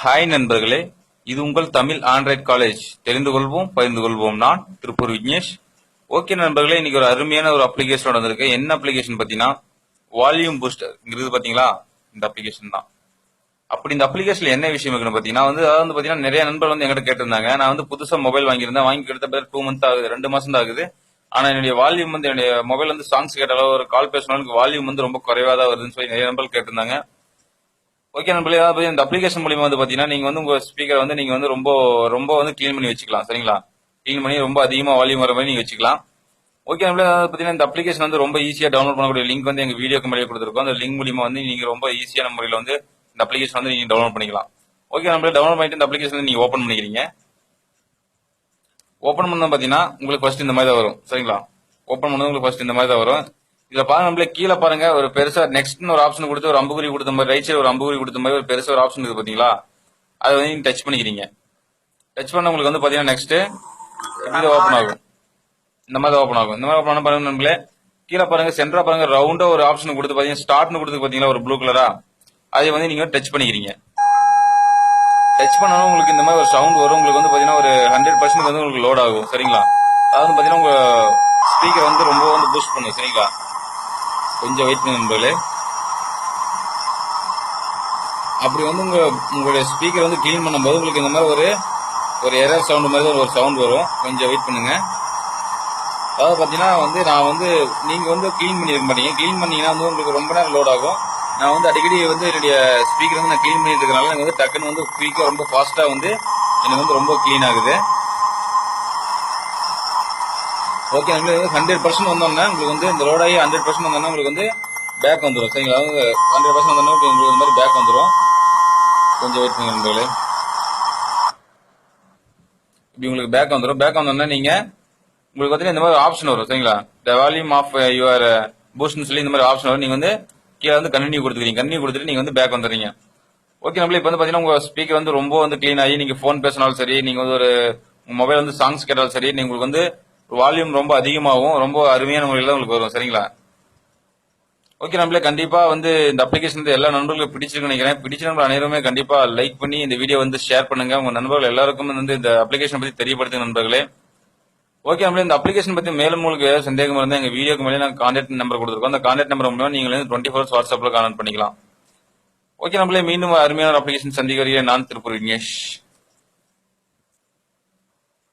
Hi நண்பர்களே இது உங்கள் தமிழ் ஆண்ட்ராய்ட் காலேஜ் தெரிந்து கொள்வோம் பகிர்ந்து கொள்வோம் நான் திருப்பூர் விக்னேஷ். ஓகே நண்பர்களே இன்னைக்கு ஒரு அருமையான ஒரு அப்ளிகேஷன் வந்திருக்கு. என்ன அப்ளிகேஷன் பார்த்தீங்கன்னா வால்யூம் பூஸ்டர்ங்கிறது பார்த்தீங்களா? இந்த அப்ளிகேஷன் தான். அப்படி இந்த அப்ளிகேஷன்ல என்ன விஷயம் இருக்குன்னு பார்த்தீங்கன்னா வந்து அதாவது வந்து பார்த்தீங்கன்னா நிறைய நண்பர்கள் வந்து எங்கிட்ட கேட்டிருந்தாங்க. நான் வந்து புதுசா மொபைல் வாங்கியிருந்தேன். வாங்கி கிட்டத்தட்ட டூ மந்த் ஆகுது ரெண்டு மாசம் தான் ஆகுது. ஆனா என்னுடைய வால்யூம் வந்து என்னுடைய மொபைல் வந்து சாங்ஸ் கேட்டாலோ ஒரு கால் பேசினாலும் வால்யூம் வந்து ரொம்ப குறைவா தான் வருதுன்னு சொல்லி நிறைய நண்பர்கள் கேட்டிருந்தாங்க. ஓகே நண்பர்களே அதாவது இந்த அப்ளிகேஷன் மூலியமா வந்து பாத்தீங்கன்னா நீங்க வந்து உங்க ஸ்பீக்கர் வந்து நீங்க வந்து ரொம்ப ரொம்ப வந்து க்ளீன் பண்ணி வச்சுக்கலாம் சரிங்களா? க்ளீன் பண்ணி ரொம்ப அதிகமா வால்யூம் வர மாதிரி நீங்க வச்சுக்கலாம். ஓகே நம்மளே அதாவது பாத்தீங்கன்னா இந்த அப்ளிகேஷன் வந்து ரொம்ப ஈஸியா டவுன்லோட் பண்ணக்கூடிய லிங்க் வந்து எங்க வீடியோக்கு மேலே கொடுத்துருக்கோம். அந்த லிங்க் மூலியமா வந்து நீங்க ரொம்ப ஈஸியான முறையில் வந்து இந்த அப்ளிகேஷன் வந்து நீங்க டவுன்லோட் பண்ணிக்கலாம். ஓகே நம்மளே டவுன்லோட் பண்ணிட்டு இந்த அப்ளிகேஷன் நீங்க ஓபன் பண்ணிக்கிறீங்க. ஓபன் பண்ணா பாத்தீங்கன்னா உங்களுக்கு ஃபர்ஸ்ட் இந்த மாதிரி தான் வரும் சரிங்களா? ஓபன் பண்ணது உங்களுக்கு ஃபர்ஸ்ட் இந்த மாதிரி தான் வரும். இதுல பாருங்க நம்மளே கீழே பாருங்க. ஒரு பெருசா நெக்ஸ்ட்னு ஒரு ஆப்ஷன் கொடுத்து ஒரு அம்புகுறி கொடுத்த மாதிரி ரைட் சைடு ஒரு அம்புகுறி கொடுத்த மாதிரி ஒரு பெருசா ஒரு ஆப்ஷன் இருக்கு பாத்தீங்களா? அதை வந்து நீங்க டச் பண்ணிக்கிறீங்க. டச் பண்ண உங்களுக்கு வந்து பாத்தீங்கன்னா நெக்ஸ்ட் இப்படி ஓபன் ஆகும். இந்த மாதிரி ஓபன் ஆகும். இந்த மாதிரி ஓபன் பாருங்க நம்மளே கீழே பாருங்க சென்டரா பாருங்க ரவுண்டா ஒரு ஆப்ஷன் கொடுத்து பாத்தீங்கன்னா ஸ்டார்ட்னு கொடுத்து பாத்தீங்களா ஒரு ப்ளூ கலரா அதை வந்து நீங்க டச் பண்ணிக்கிறீங்க. டச் பண்ணாலும் உங்களுக்கு இந்த மாதிரி ஒரு சவுண்ட் வரும். உங்களுக்கு வந்து பாத்தீங்கன்னா ஒரு ஹண்ட்ரட் பர்சன்ட் வந்து உங்களுக்கு லோட் ஆகும். சரிங்களா? அதாவது பாத்தீங்கன்னா உங்க ஸ்பீக்கர் வந்து ரொம்ப வந்து பூஸ்ட் பண்ணும். சரிங்களா? கொஞ்சம் வெயிட் பண்ணுங்க நண்பர்களே. அப்படி வந்து உங்க உங்களுடைய ஸ்பீக்கர் வந்து க்ளீன் பண்ணும்போது உங்களுக்கு இந்த மாதிரி ஒரு ஒரு எரர் சவுண்ட் மாதிரி ஒரு சவுண்ட் வரும். கொஞ்சம் வெயிட் பண்ணுங்க. அதாவது பார்த்தீங்கன்னா வந்து நான் வந்து நீங்கள் வந்து க்ளீன் பண்ணியிருக்க மாட்டீங்க. க்ளீன் பண்ணீங்கன்னா வந்து உங்களுக்கு ரொம்ப நேரம் லோட் ஆகும். நான் வந்து அடிக்கடி வந்து என்னுடைய ஸ்பீக்கர் வந்து நான் க்ளீன் பண்ணிட்டு இருக்கனால எனக்கு வந்து டக்குன்னு வந்து ஸ்பீக்கர் ரொம்ப ஃபாஸ்ட்டாக வந்து எனக்கு வந்து ரொம்ப க்ளீன் ஆகுது. ஓகே உங்களுக்கு வந்து ஹண்ட்ரட் பர்சன்ட் வந்தோம்னா உங்களுக்கு வந்து இந்த லோடாகி ஆகி ஹண்ட்ரட் பர்சன்ட் வந்தோம்னா உங்களுக்கு வந்து பேக் வந்துடும் சரிங்களா? ஹண்ட்ரட் பர்சன்ட் வந்தோம்னா உங்களுக்கு இந்த மாதிரி பேக் வந்துடும் கொஞ்சம் வெயிட் பண்ணுங்க நண்பர்களே. இப்படி உங்களுக்கு பேக் வந்துடும் பேக் வந்தோம்னா நீங்கள் உங்களுக்கு பார்த்தீங்கன்னா இந்த மாதிரி ஆப்ஷன் வரும். சரிங்களா? த வால்யூம் ஆஃப் யுவர் பூஸ்ட்னு சொல்லி இந்த மாதிரி ஆப்ஷன் வரும். நீங்கள் வந்து கீழே வந்து கண்டினியூ கொடுத்துக்கிறீங்க. கண்டினியூ கொடுத்துட்டு நீங்கள் வந்து பேக் வந்துடுறீங்க. ஓகே நம்மளே இப்போ வந்து பார்த்தீங்கன்னா உங்கள் ஸ்பீக்கர் வந்து ரொம்ப வந்து க்ளீன் ஆகி நீங்கள் ஃபோன் பேசினாலும் சரி நீங்கள் வந்து ஒரு மொபைல் வந்து சாங்ஸ் கேட்டாலும் சரி நீங்கள் உங்களுக்கு வந்து வால்யூம் ரொம்ப அதிகமாகவும் ரொம்ப அருமையான முறையில் உங்களுக்கு வரும் சரிங்களா? ஓகே நம்மளே கண்டிப்பாக வந்து இந்த அப்ளிகேஷன் வந்து எல்லா நண்பர்களுக்கும் பிடிச்சிருக்குன்னு நினைக்கிறேன். பிடிச்ச நண்பர்கள் அனைவருமே கண்டிப்பாக லைக் பண்ணி இந்த வீடியோ வந்து ஷேர் பண்ணுங்க. உங்கள் நண்பர்கள் எல்லாருக்கும் வந்து இந்த அப்ளிகேஷன் பற்றி தெரியப்படுத்துங்க நண்பர்களே. ஓகே நம்மளே இந்த அப்ளிகேஷன் பற்றி மேலும் உங்களுக்கு ஏதாவது சந்தேகம் இருந்தால் எங்கள் வீடியோக்கு மேலே நாங்கள் கான்டாக்ட் நம்பர் கொடுத்துருக்கோம். அந்த கான்டாக்ட் நம்பர் மூலம் நீங்கள் வந்து டுவெண்ட்டி ஃபோர்ஸ் வாட்ஸ்அப்பில் கான்டாக்ட் பண்ணிக்கலாம். ஓகே நம்மளே மீண்டும் அருமையான அப்ளிகேஷன் சந்திக்கிறேன் நான் திருப்பூர் விக்னேஷ்.